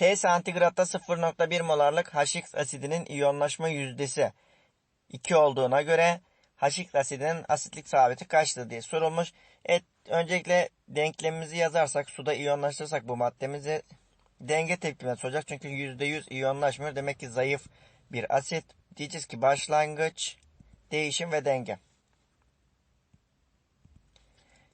T santigratta 0.1 molarlık HX asidinin iyonlaşma yüzdesi 2 olduğuna göre HX asidinin asitlik sabiti kaçtır diye sorulmuş. Evet, öncelikle denklemimizi yazarsak, suda iyonlaştırırsak bu maddemizi denge tepkimesi soracak. Çünkü %100 iyonlaşmıyor. Demek ki zayıf bir asit. Diyeceğiz ki başlangıç, değişim ve denge.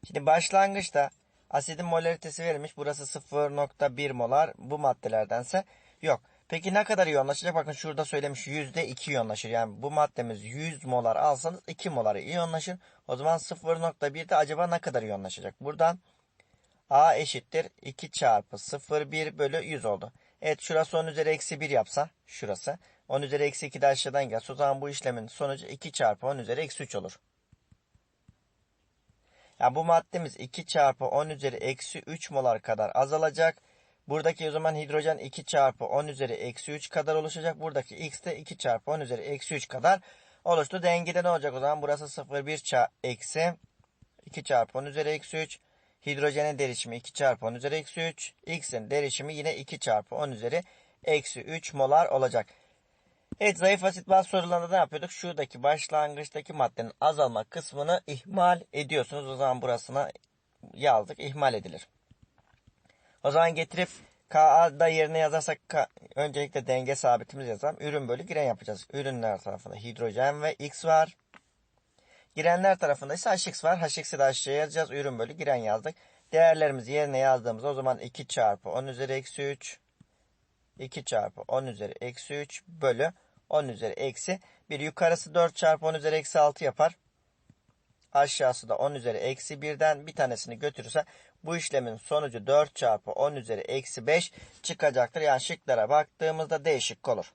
Şimdi başlangıçta asidin molaritesi verilmiş. Burası 0.1 molar. Bu maddelerdense yok. Peki ne kadar iyonlaşacak? Bakın şurada söylemiş %2 iyonlaşır. Yani bu maddemiz 100 molar alsanız 2 molar iyonlaşır. O zaman 0.1'de acaba ne kadar iyonlaşacak? Buradan A eşittir 2 çarpı 0,1 bölü 100 oldu. Evet şurası 10 üzeri eksi 1 yapsa şurası 10 üzeri eksi 2 de aşağıdan gelse o zaman bu işlemin sonucu 2 çarpı 10 üzeri eksi 3 olur. Yani bu maddemiz 2 çarpı 10 üzeri eksi 3 molar kadar azalacak. Buradaki o zaman hidrojen 2 çarpı 10 üzeri eksi 3 kadar oluşacak. Buradaki x de 2 çarpı 10 üzeri eksi 3 kadar oluştu. Dengede ne olacak o zaman? Burası 0,1 çarpı eksi 2 çarpı 10 üzeri eksi 3. Hidrojenin derişimi 2 çarpı 10 üzeri eksi 3. X'in derişimi yine 2 çarpı 10 üzeri eksi 3 molar olacak. Evet zayıf asit baz sorularında ne yapıyorduk? Şuradaki başlangıçtaki maddenin azalma kısmını ihmal ediyorsunuz. O zaman burasına yazdık. ihmal edilir. O zaman getirip Ka'da yerine yazarsak K, öncelikle denge sabitimiz yazalım. Ürün bölü giren yapacağız. Ürünler tarafında hidrojen ve X var. Girenler tarafında ise HX var. HX'i de aşağıya yazacağız. Ürün bölü giren yazdık. Değerlerimizi yerine yazdığımızda o zaman 2 çarpı 10 üzeri eksi 3 2 çarpı 10 üzeri eksi 3 bölü 10 üzeri eksi 1 yukarısı 4 çarpı 10 üzeri eksi 6 yapar. Aşağısı da 10 üzeri eksi 1'den bir tanesini götürürse bu işlemin sonucu 4 çarpı 10 üzeri eksi 5 çıkacaktır. Yani şıklara baktığımızda değişik olur.